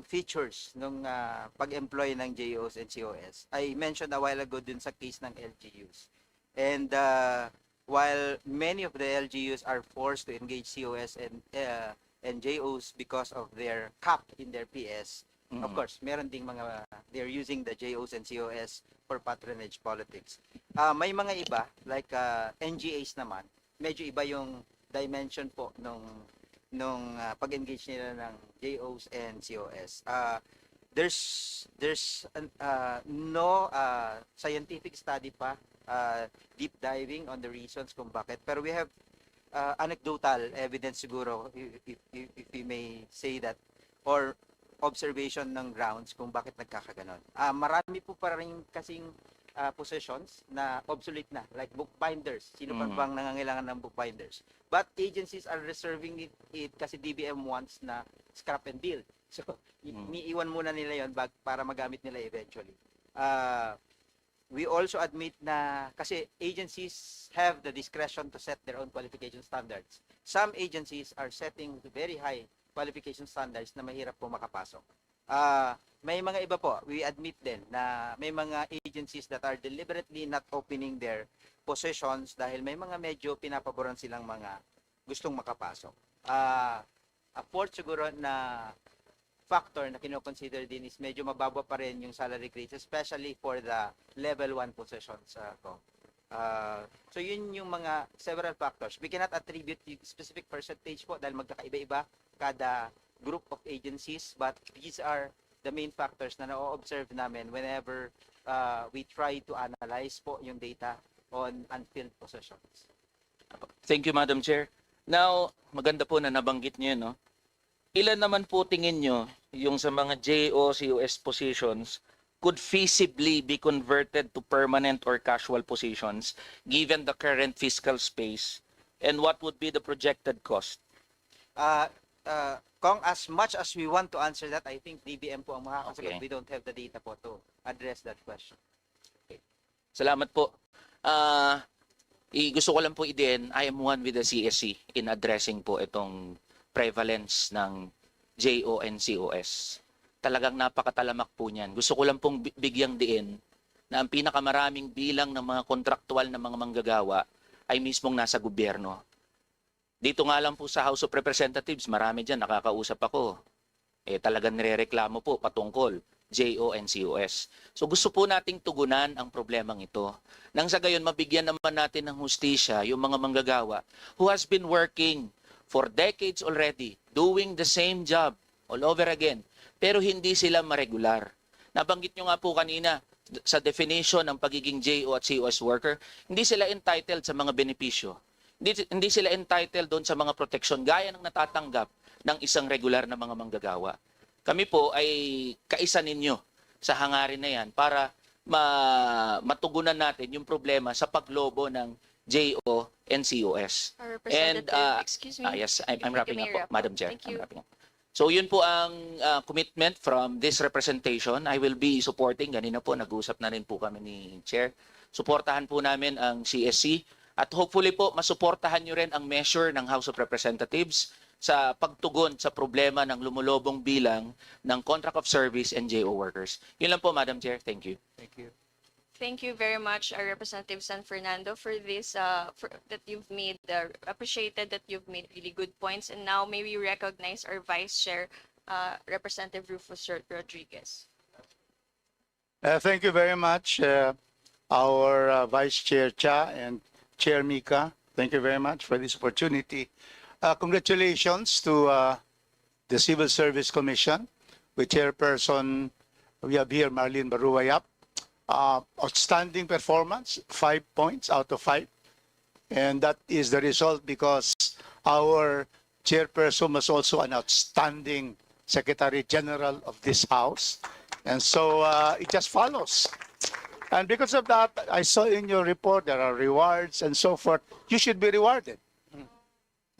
yung features nung ah, pag-employ ng JOs and COS. I mentioned a while ago dun sa case ng LGUs. And uh, while many of the LGUs are forced to engage COS and uh, and JOs because of their cap in their PS, of Mm. course, meron ding mga they're using the JOs and COS for patronage politics. Ah, may mga iba like uh, NGAs naman, medyo iba yung dimension po nung nung ah, pag-engage nila ng JOs and COS. Ah, there's there's ah, no ah, scientific study pa ah, deep diving on the reasons kung bakit pero we have ah, anecdotal evidence siguro if, if, if, we may say that or observation ng grounds kung bakit nagkakaganon. Ah, marami po pa rin kasing ah, positions na obsolete na like bookbinders. Sino pa Mhm. bang nangangailangan ng bookbinders? But agencies are reserving it, it kasi DBM wants na scrap and build. So, Mm. muna nila yon bag para magamit nila eventually. Uh, we also admit na kasi agencies have the discretion to set their own qualification standards. Some agencies are setting very high qualification standards na mahirap po makapasok. Ah, may mga iba po, we admit din na may mga agencies that are deliberately not opening their positions dahil may mga medyo pinapaboran silang mga gustong makapasok. Ah, a fourth siguro na factor na kinoconsider din is medyo mababa pa rin yung salary grades, especially for the level 1 positions. Uh, ko. Ah, so yun yung mga several factors. We cannot attribute specific percentage po dahil magkakaiba-iba kada group of agencies, but these are the main factors na na-observe namin whenever uh, we try to analyze po yung data on unfilled positions. Thank you, Madam Chair. Now, maganda po na nabanggit niyo, no? Ilan naman po tingin nyo yung sa mga JO, COS positions could feasibly be converted to permanent or casual positions given the current fiscal space? And what would be the projected cost? Uh, uh, Kong, as much as we want to answer that, I think DBM po ang makakasagot. Okay. We don't have the data po to address that question. Salamat po. I- gusto ko lang po i-din, I am one with the CSC in addressing po itong prevalence ng JO and COS. Talagang napakatalamak po niyan. Gusto ko lang pong bi- bigyang diin na ang pinakamaraming bilang ng mga kontraktual na mga manggagawa ay mismong nasa gobyerno. Dito nga lang po sa House of Representatives, marami dyan, nakakausap ako. Eh talagang nirereklamo po patungkol JO and COS. So gusto po nating tugunan ang problemang ito. Nang sa gayon, mabigyan naman natin ng hustisya yung mga manggagawa who has been working for decades already, doing the same job all over again, pero hindi sila maregular. Nabanggit nyo nga po kanina, sa definition ng pagiging JO at COS worker, hindi sila entitled sa mga benepisyo. Hindi, hindi sila entitled doon sa mga protection gaya ng natatanggap ng isang regular na mga manggagawa. Kami po ay kaisa ninyo sa hangarin na yan para ma- matugunan natin yung problema sa paglobo ng JO and COS. And, uh, excuse me. Ah, yes, I'm, I'm wrapping up, po. Madam Chair. Thank I'm you. wrapping up. So yun po ang uh, commitment from this representation. I will be supporting, ganina po, nag-usap na rin po kami ni Chair. Suportahan po namin ang CSC at hopefully po masuportahan nyo rin ang measure ng House of Representatives sa pagtugon sa problema ng lumulobong bilang ng contract of service and JO workers. Yun lang po, Madam Chair. Thank you. Thank you. Thank you very much, our Representative San Fernando, for this, uh, for, that you've made, uh, appreciated that you've made really good points. And now may we recognize our Vice Chair, uh, Representative Rufus Ro- Rodriguez. Uh, Thank you very much, uh, our uh, Vice Chair Cha and Chair Mika. Thank you very much for this opportunity. Uh, Congratulations to uh, the Civil Service Commission with Chairperson, we have here Marlene Baruayap. Uh, Outstanding performance, five points out of five. And that is the result because our chairperson was also an outstanding Secretary General of this House. And so uh, it just follows. And because of that, I saw in your report there are rewards and so forth. You should be rewarded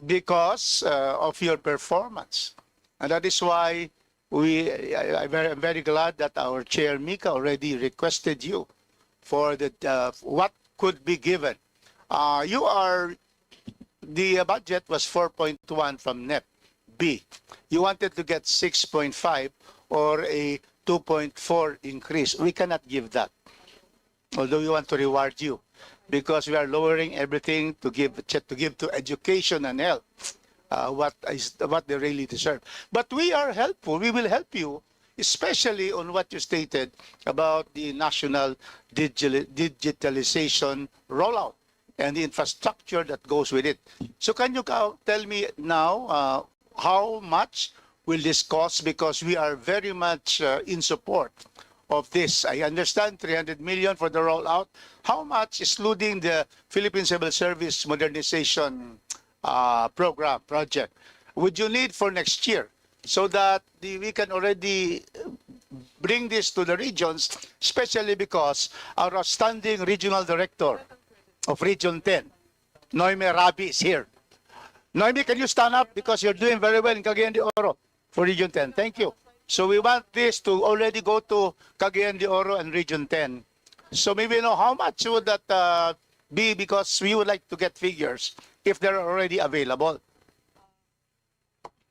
because uh, of your performance. And that is why we, I, I'm very, very glad that our chair, Mika, already requested you for the, uh, what could be given. Uh, you are, the budget was 4.1 from NEP B. You wanted to get 6.5. or a 2.4 increase. We cannot give that. Although we want to reward you because we are lowering everything to give to give to education and health uh, what is what they really deserve. But we are helpful. We will help you, especially on what you stated about the national digital, digitalization rollout and the infrastructure that goes with it. So can you tell me now uh, how much will this cost? Because we are very much uh, in support of this. I understand 300 million for the rollout. How much, excluding the Philippine Civil Service Modernization uh, program project, would you need for next year so that the, we can already bring this to the regions, especially because our outstanding regional director of Region 10, Noime Rabi, is here. Noemi, can you stand up because you're doing very well in Cagayan de Oro for Region 10. Thank you. So we want this to already go to Cagayan de Oro and Region 10. So maybe you know how much would that uh, be because we would like to get figures if they're already available.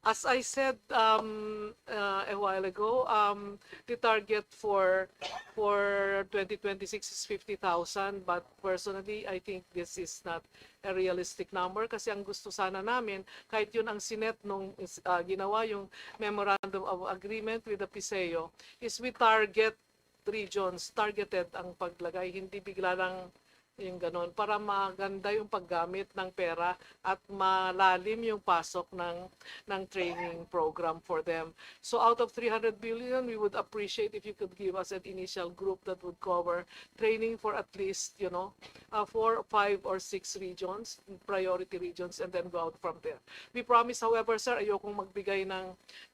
As I said um, uh, a while ago, um, the target for for 2026 is 50,000. But personally, I think this is not a realistic number kasi ang gusto sana namin, kahit yun ang sinet nung uh, ginawa yung Memorandum of Agreement with the PISEO, is we target regions, targeted ang paglagay, hindi bigla lang yung ganon, para maganda yung paggamit ng pera at malalim yung pasok ng, ng training program for them. So out of 300 billion, we would appreciate if you could give us an initial group that would cover training for at least, you know, uh, four, five, or six regions, priority regions, and then go out from there. We promise, however, sir, ayokong magbigay ng,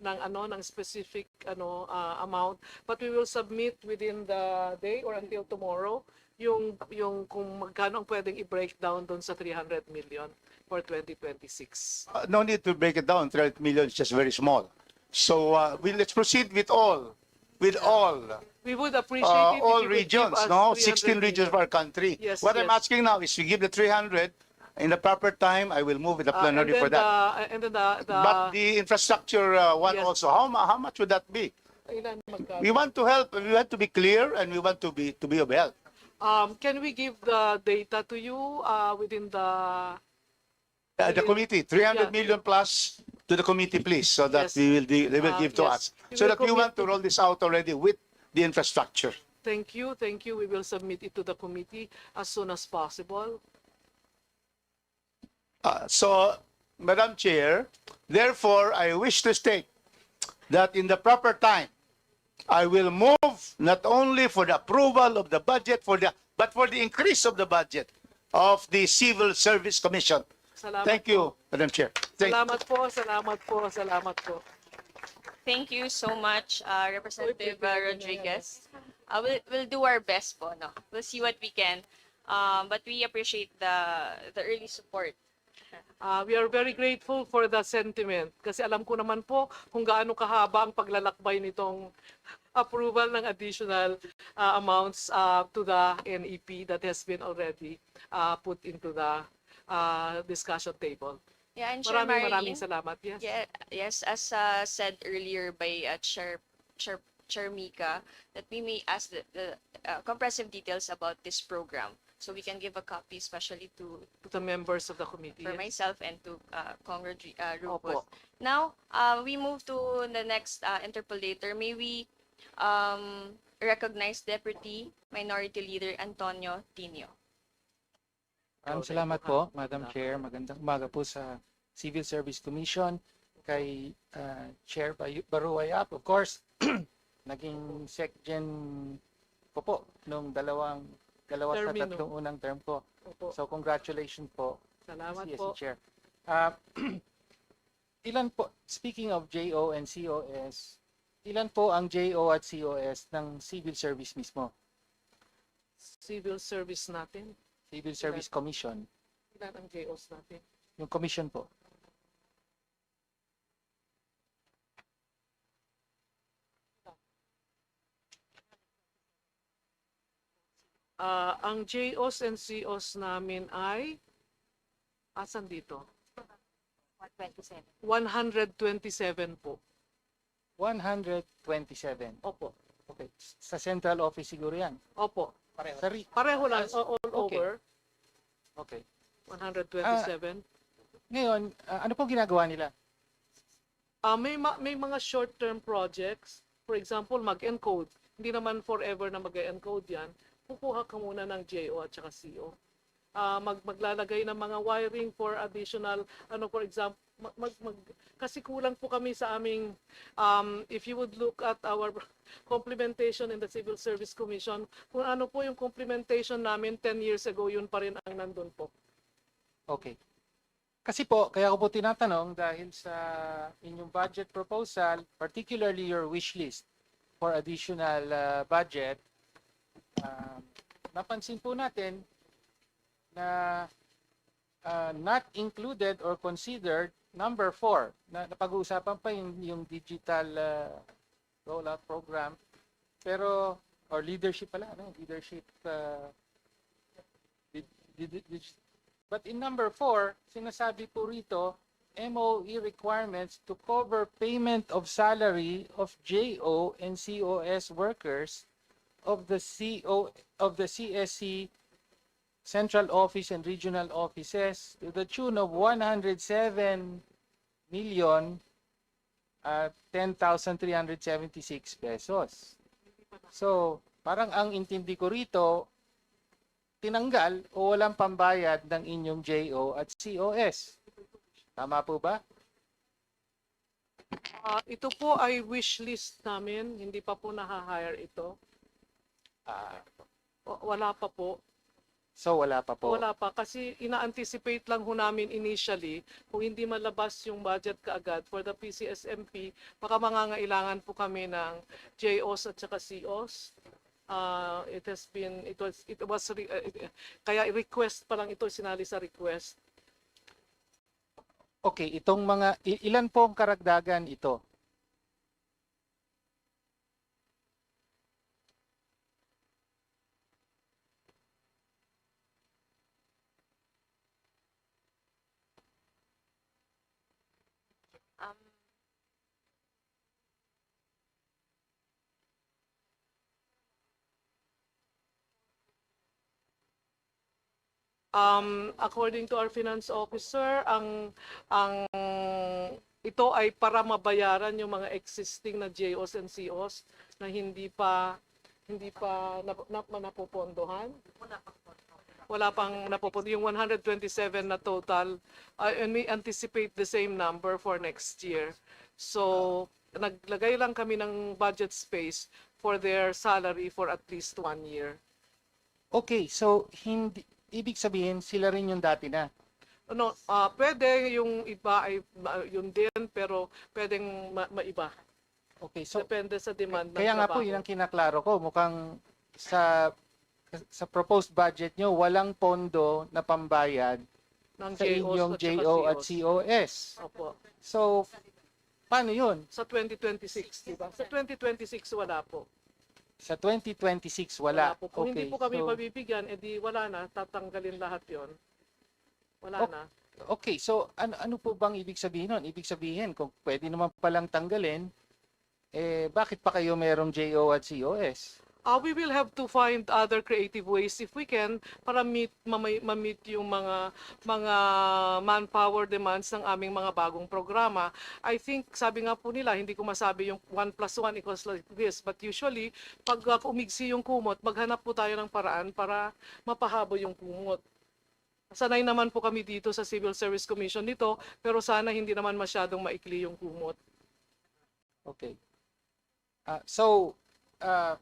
ng, ano, ng specific ano, uh, amount, but we will submit within the day or until tomorrow yung yung kung magkano ang pwedeng i-break down doon sa 300 million for 2026. Uh, no need to break it down. 300 million is just very small. So uh, we, let's proceed with all. With all. We would appreciate uh, it if all regions, give us no? 16 300 regions of our country. Yes, what I'm yes. asking now is we give the 300 in the proper time. I will move with the Uh, plenary then for that. the- and then the, the but the infrastructure uh, one Yes. also, how, how much would that be? We want to help. We want to be clear and we want to be to be of help. Um, can we give the data to you uh, within the Uh, the committee, 300 yeah. million plus to the committee, please, so that Yes. we will de- they will Uh, give to us. yes. We So will that we want commit to roll this out already with the infrastructure. Thank you, thank you. We will submit it to the committee as soon as possible. Uh, so, Madam Chair, therefore, I wish to state that in the proper time, I will move not only for the approval of the budget, for the but for the increase of the budget of the Civil Service Commission. Salamat Thank you, Madam Chair. Thank Salamat po, salamat po, salamat po. Thank you so much, uh, Representative uh, Rodriguez. Uh, we'll, we'll do our best po, no? We'll see what we can. Um, but we appreciate the the early support. Uh, we are very grateful for the sentiment kasi alam ko naman po kung gaano kahaba ang paglalakbay nitong approval ng additional uh, amounts uh, to the NEP that has been already uh, put into the uh, discussion table. Yeah, and Maraming maraming Marilyn, salamat. Yes. Yeah, yes, as uh, said earlier by uh, Chair, Chair, Chair Mika, that we may ask the, the uh, comprehensive details about this program. So we can give a copy especially to To the members of the committee. for yes. myself and to uh, Rodri- uh. Opo. Now, uh, we move to the next uh, interpolator. May we um, recognize Deputy Minority Leader Antonio Tinio. Maraming salamat po, Madam Chair. Magandang umaga po sa Civil Service Commission, kay uh, Chair Baruayap. Of course, naging SecGen ko po nung dalawang dalawa sa Termino. tatlong unang term ko. Opo. So congratulations po, Salamat CSC po. Chair. Ah, ilan po, speaking of JO and COS, ilan po ang JO at COS ng Civil Service mismo? Civil service natin. Civil Service Commission, Ilan ang JOs natin? yung commission po. Ah, ang JOs and COs namin ay asan dito? 127 po. 127. Opo. Okay. Sa central office siguro yan. Opo. Sa re- Pareho lang Ah, all okay. over. Okay. 127. Ngayon, ah, ano po ginagawa nila? Ah, may ma- may mga short-term projects. For example, mag-encode. Hindi naman forever na mag-encode 'yan. Kukuha ka muna ng JO at saka CO. Ah, mag maglalagay ng mga wiring for additional ano for example mag, mag- kasi kulang po kami sa aming um, if you would look at our complementation in the Civil Service Commission kung ano po yung complementation namin 10 years ago yun pa rin ang nandun po. Okay. Kasi po, kaya ko po tinatanong dahil sa inyong budget proposal, particularly your wish list for additional uh, budget, um, napansin po natin na uh, not included or considered number four, na napag-uusapan pa yung, yung digital uh, rollout program, pero, or leadership pala, no? leadership uh, di- di- di- But in number four, sinasabi po rito, MOE requirements to cover payment of salary of JO and COS workers of the CO of the CSC central office and regional offices to the tune of 107 million uh, 10,376 pesos. So, parang ang intindi ko rito, tinanggal o walang pambayad ng inyong JO at COS. Tama po ba? Ah, ito po ay wish list namin, hindi pa po na-hire ito. Ah, W- Wala pa po. so wala pa po. Wala pa kasi ina-anticipate lang ho namin initially kung hindi malabas yung budget kaagad for the PCSMP, baka mangangailangan po kami ng JOs at saka COs. Uh, it has been it was it was re- uh, it- kaya request pa lang ito sinali sa request. Okay, itong mga i- ilan po ang karagdagan ito? Um, according to our finance officer, ang ang ito ay para mabayaran yung mga existing na JOs and COs na hindi pa hindi pa nap, nap, napopondohan. Wala pang napopondo. Yung 127 na total, uh, and we anticipate the same number for next year. So, naglagay lang kami ng budget space for their salary for at least one year. Okay, so hindi ibig sabihin sila rin yung dati na. ano, ah pwede yung iba ay yun din pero pwedeng ma- maiba. Okay, so Depende sa demand ng kaya nga po trabaho. yun ang kinaklaro ko. Mukhang sa sa proposed budget nyo, walang pondo na pambayad ng sa inyong at JO at. COS. Opo. So, paano yun? Sa 2026, di ba? Sa 2026 wala po. Sa 2026, wala. po. Kung okay, hindi po kami so, mabibigyan, edi wala na, tatanggalin lahat 'yon. Wala Ok. na. Okay, so ano, ano po bang ibig sabihin nun? Ibig sabihin, kung pwede naman palang tanggalin, eh, bakit pa kayo merong JO at COS? Uh, we will have to find other creative ways if we can para meet ma-meet yung mga mga manpower demands ng aming mga bagong programa. I think sabi nga po nila hindi ko masabi yung 1 plus 1 equals like this but usually pag uh, umigsi yung kumot maghanap po tayo ng paraan para mapahabo yung kumot. Sanay naman po kami dito sa Civil Service Commission nito pero sana hindi naman masyadong maikli yung kumot. Okay. Ah, so, ah,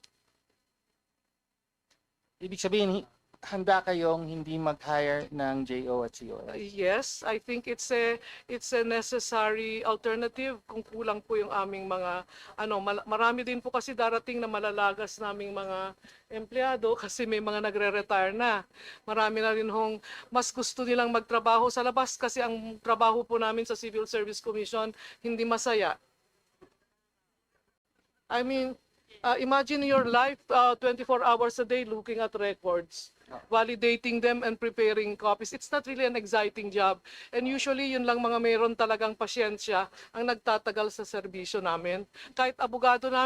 ibig sabihin, hi- handa kayong hindi mag-hire ng JO at COS? Yes, I think it's a it's a necessary alternative kung kulang po yung aming mga ano marami din po kasi darating na malalagas naming mga empleyado kasi may mga nagre-retire na. Marami na rin hong mas gusto nilang magtrabaho sa labas kasi ang trabaho po namin sa Civil Service Commission hindi masaya. I mean, uh, imagine your life uh, 24 hours a day looking at records. validating them and preparing copies. It's not really an exciting job. And usually, yun lang mga mayroon talagang pasyensya ang nagtatagal sa serbisyo namin. Kahit abogado namin,